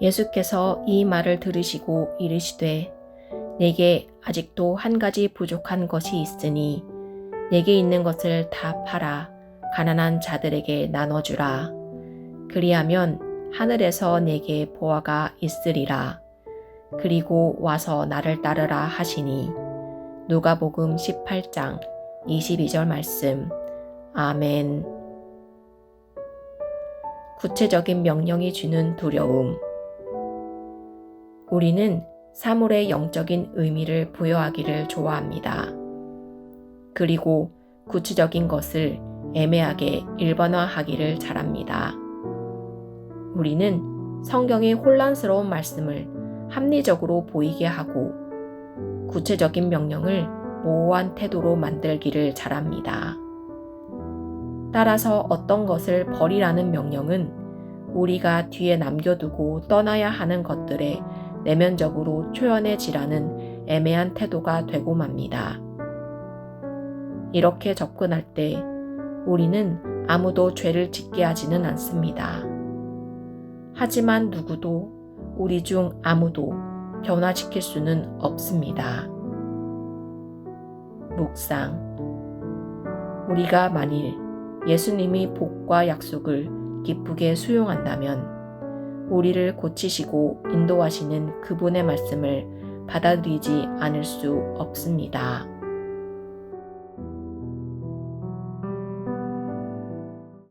예수께서 이 말을 들으시고 이르시되 내게 아직도 한 가지 부족한 것이 있으니 내게 있는 것을 다 팔아 가난한 자들에게 나눠주라. 그리하면 하늘에서 내게 보아가 있으리라. 그리고 와서 나를 따르라 하시니 누가복음 18장 22절 말씀. 아멘. 구체적인 명령이 주는 두려움. 우리는 사물의 영적인 의미를 부여하기를 좋아합니다. 그리고 구체적인 것을 애매하게 일반화하기를 잘합니다. 우리는 성경의 혼란스러운 말씀을 합리적으로 보이게 하고 구체적인 명령을 모호한 태도로 만들기를 잘합니다. 따라서 어떤 것을 버리라는 명령은 우리가 뒤에 남겨두고 떠나야 하는 것들에 내면적으로 초연해지라는 애매한 태도가 되고 맙니다. 이렇게 접근할 때 우리는 아무도 죄를 짓게 하지는 않습니다. 하지만 누구도 우리 중 아무도 변화시킬 수는 없습니다. 묵상. 우리가 만일 예수님이 복과 약속을 기쁘게 수용한다면 우리를 고치시고 인도하시는 그분의 말씀을 받아들이지 않을 수 없습니다.